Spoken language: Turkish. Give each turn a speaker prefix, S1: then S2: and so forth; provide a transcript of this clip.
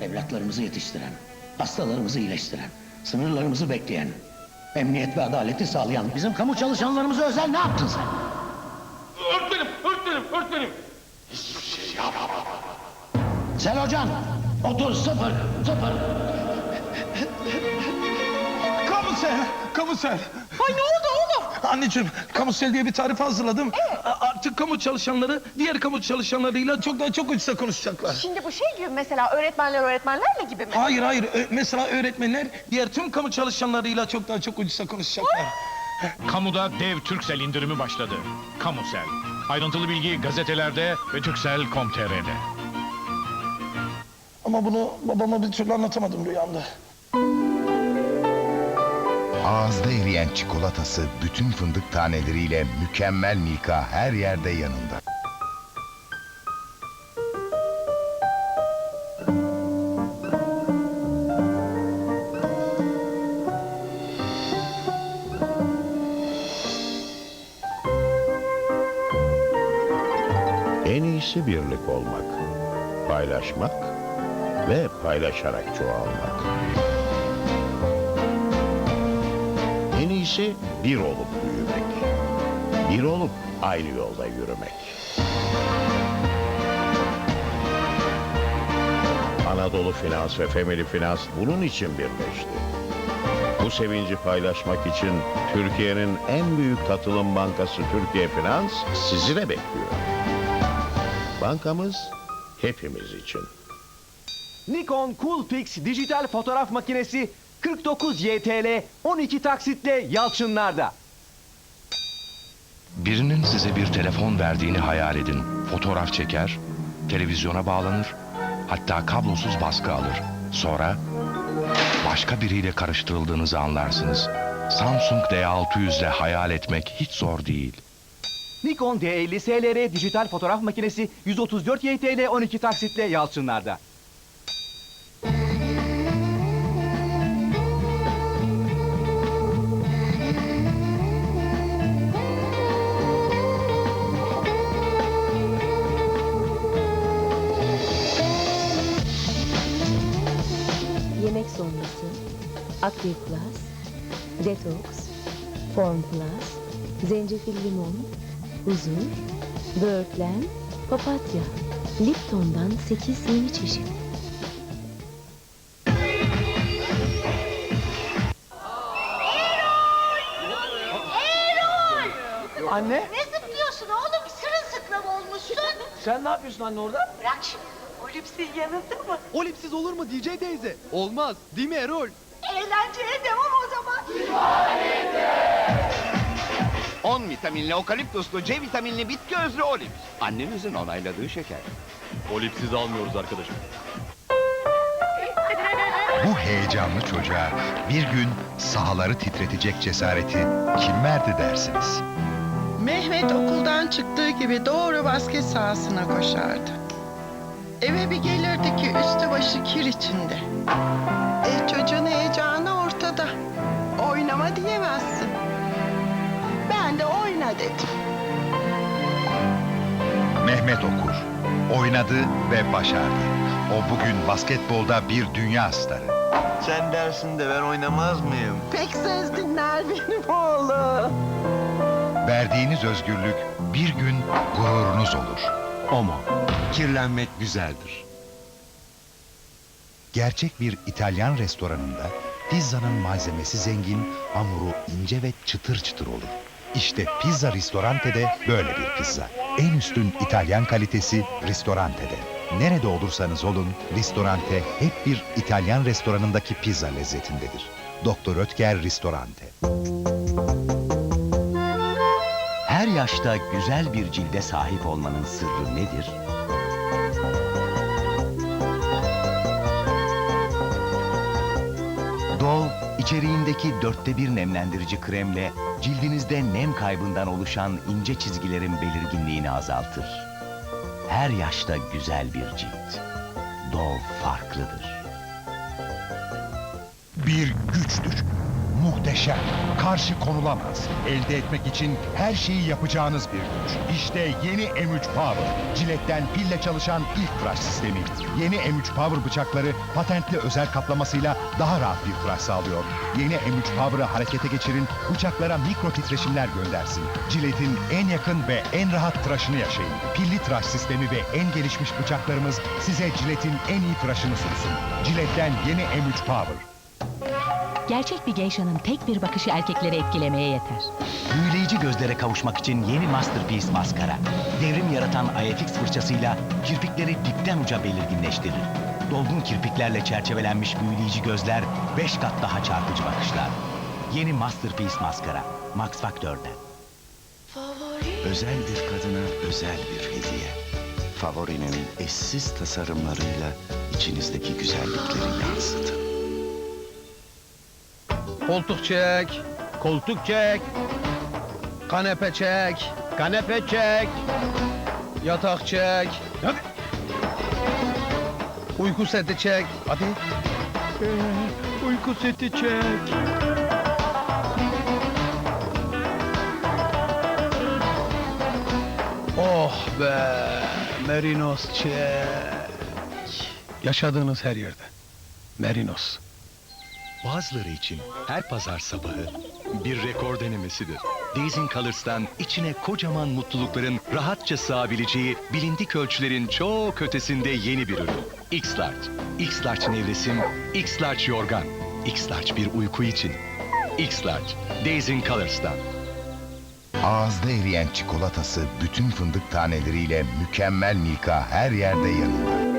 S1: Evlatlarımızı yetiştiren, hastalarımızı iyileştiren, sınırlarımızı bekleyen, emniyet ve adaleti sağlayan bizim kamu çalışanlarımıza özel ne yaptın sen?
S2: Öğretmenim, öğretmenim, öğretmenim.
S1: Sen hocan, otur sıfır, sıfır.
S3: Kamusel, kamusel.
S4: Ay ne oldu?
S3: Anneciğim, kamusel diye bir tarif hazırladım. A- Artık kamu çalışanları diğer kamu çalışanlarıyla çok daha çok uçsa konuşacaklar.
S4: Şimdi bu şey gibi mesela öğretmenler öğretmenlerle gibi mi?
S3: Hayır hayır, Ö- mesela öğretmenler diğer tüm kamu çalışanlarıyla çok daha çok uçsa konuşacaklar.
S5: Kamuda dev Türksel indirimi başladı. Kamusel. Ayrıntılı bilgi gazetelerde ve Türksel.com.tr'de.
S3: Ama bunu babama bir türlü anlatamadım rüyamda.
S6: Ağızda eriyen çikolatası bütün fındık taneleriyle mükemmel Milka her yerde yanında.
S7: En iyisi birlik olmak, paylaşmak ve paylaşarak çoğalmak. İyisi bir olup büyümek, bir olup aynı yolda yürümek. Anadolu Finans ve Femeli Finans bunun için birleşti. Bu sevinci paylaşmak için Türkiye'nin en büyük katılım bankası Türkiye Finans sizi de bekliyor. Bankamız hepimiz için.
S8: Nikon Coolpix dijital fotoğraf makinesi 49 YTL 12 taksitle Yalçınlar'da.
S9: Birinin size bir telefon verdiğini hayal edin. Fotoğraf çeker, televizyona bağlanır, hatta kablosuz baskı alır. Sonra başka biriyle karıştırıldığınızı anlarsınız. Samsung D600 ile hayal etmek hiç zor değil.
S8: Nikon D50 SLR dijital fotoğraf makinesi 134 YTL 12 taksitle Yalçınlar'da.
S10: Yemek sonrası Aktif Plus, Detox, Form Plus, Zencefil Limon, Huzur, Böğürtlen, Papatya, Lipton'dan 8 yeni çeşit.
S8: Anne
S4: Ne zıplıyorsun oğlum? Sırılsıklam olmuşsun.
S8: sen ne yapıyorsun anne orada?
S4: Bırak şimdi. O lipsin yanında mı?
S8: O lipsiz olur mu DJ teyze? Olmaz değil mi Erol?
S4: Eğlenceye devam o zaman.
S11: 10 vitaminli okaliptuslu C vitaminli bitki özlü olips. Annenizin onayladığı şeker.
S5: Olipsiz almıyoruz arkadaşım.
S6: Bu heyecanlı çocuğa bir gün sahaları titretecek cesareti kim verdi dersiniz?
S12: Mehmet okuldan çıktığı gibi doğru basket sahasına koşardı. Eve bir gelirdi ki üstü başı kir içinde. E çocuğun heyecanı ortada. Oynama diyemezsin. Ben de oyna dedim.
S6: Mehmet Okur. Oynadı ve başardı. O bugün basketbolda bir dünya starı.
S11: Sen dersinde ben oynamaz mıyım?
S12: Pek söz dinler benim oğlum.
S6: Verdiğiniz özgürlük bir gün gururunuz olur.
S11: Omo. Kirlenmek güzeldir.
S6: Gerçek bir İtalyan restoranında pizzanın malzemesi zengin, hamuru ince ve çıtır çıtır olur. İşte Pizza Ristorante'de böyle bir pizza. En üstün İtalyan kalitesi Ristorante'de. Nerede olursanız olun, Ristorante hep bir İtalyan restoranındaki pizza lezzetindedir. Doktor Ötker Ristorante.
S8: Yaşta güzel bir cilde sahip olmanın sırrı nedir? Dol, içeriğindeki dörtte bir nemlendirici kremle cildinizde nem kaybından oluşan ince çizgilerin belirginliğini azaltır. Her yaşta güzel bir cilt. Dol farklıdır.
S6: Bir güçtür. Muhteşem, karşı konulamaz. Elde etmek için her şeyi yapacağınız bir güç. İşte yeni M3 Power. Ciletten pille çalışan ilk tıraş sistemi. Yeni M3 Power bıçakları patentli özel kaplamasıyla daha rahat bir tıraş sağlıyor. Yeni M3 Power'ı harekete geçirin, bıçaklara mikro titreşimler göndersin. Ciletin en yakın ve en rahat tıraşını yaşayın. Pilli tıraş sistemi ve en gelişmiş bıçaklarımız size Cilet'in en iyi tıraşını sunsun. Cilet'ten yeni M3 Power.
S10: Gerçek bir geyşanın tek bir bakışı erkekleri etkilemeye yeter.
S8: Büyüleyici gözlere kavuşmak için yeni Masterpiece maskara. Devrim yaratan IFX fırçasıyla kirpikleri dipten uca belirginleştirir. Dolgun kirpiklerle çerçevelenmiş büyüleyici gözler 5 kat daha çarpıcı bakışlar. Yeni Masterpiece maskara. Max Factor'dan.
S11: Özel bir kadına özel bir hediye. Favorinin eşsiz tasarımlarıyla içinizdeki güzellikleri yansıtın.
S3: Koltuk çek.
S2: Koltuk çek.
S3: Kanepe çek.
S2: Kanepe çek.
S3: Yatak çek.
S2: Hadi.
S3: Uyku seti çek. Hadi.
S2: Uyku seti çek.
S3: Oh be. Merinos çek. Yaşadığınız her yerde. Merinos.
S6: Bazıları için her pazar sabahı bir rekor denemesidir.
S8: Days in Colors'tan içine kocaman mutlulukların rahatça sığabileceği bilindik ölçülerin çok ötesinde yeni bir ürün. X-Large. X-Large nevresim, X-Large yorgan. X-Large bir uyku için. X-Large. Days in Colors'tan.
S6: Ağızda eriyen çikolatası bütün fındık taneleriyle mükemmel Milka her yerde yanında.